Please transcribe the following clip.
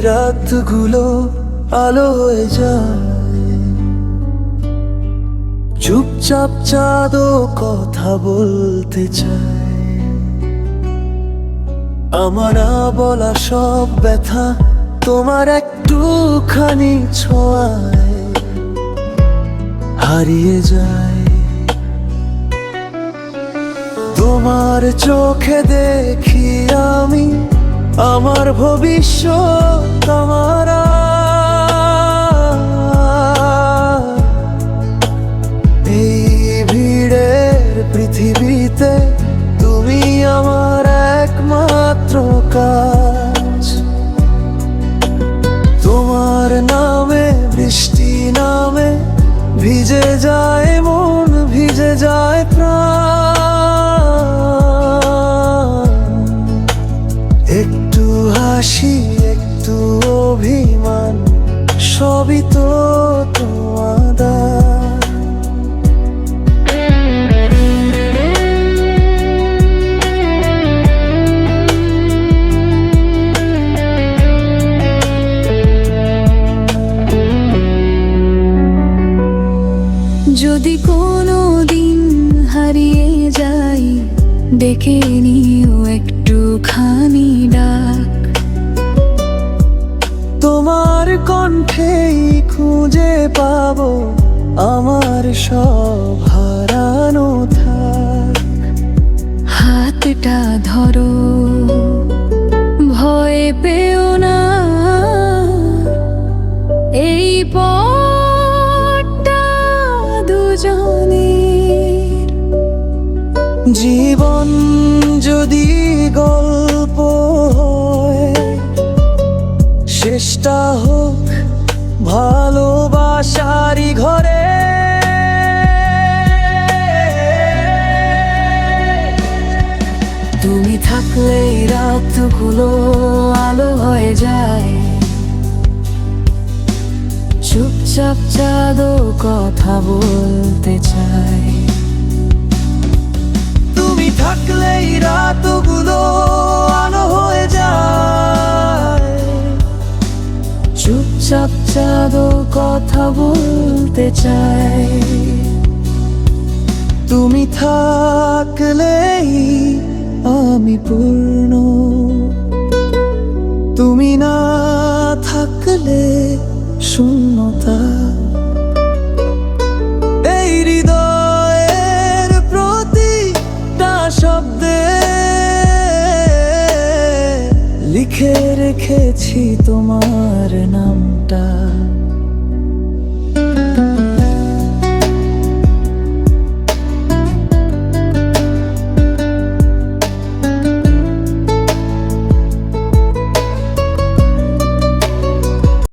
রাতগুলো আলো হয়ে যায়। চুপচাপ চাঁদও কথা বলতে চায়। আমার বলা সব ব্যথা তোমার একটুখানি ছোঁয়ায়। হারিয়ে যায়। তোমার চোখে দেখি আমি আমার ভবিষ্যৎ আমার। এই ভিড়ের পৃথিবীতে তুমি আমার একমাত্র কাজ তোমার নামে, বৃষ্টি নামে ভিজে যায় হাসি একটু অভিমান সবই তো যদি কোনো দিন হারিয়ে যাই ডেকে নিও একটুখানি ডাক। তোমার কণ্ঠেই খুঁজে পাব আমার সব হারানো থাক। হাতটা ধরো ভয় পেও না। এই পথটা দুজনের। জীবন যদি গল্প থাকলে রাতগুলো আলো হয়ে যায়। চুপচাপ চাঁদও কথা বলতে চায় তুমি থাকলেই রাতগুলো আলো হয়ে যায়। চুপচাপ চাঁদও কথা বলতে চায় তুমি থাকলেই আমি পূর্ণ। তুমি না থাকলে শূন্যতা। এই হৃদয়ের প্রতিটা শব্দে লিখে রেখেছি তোমার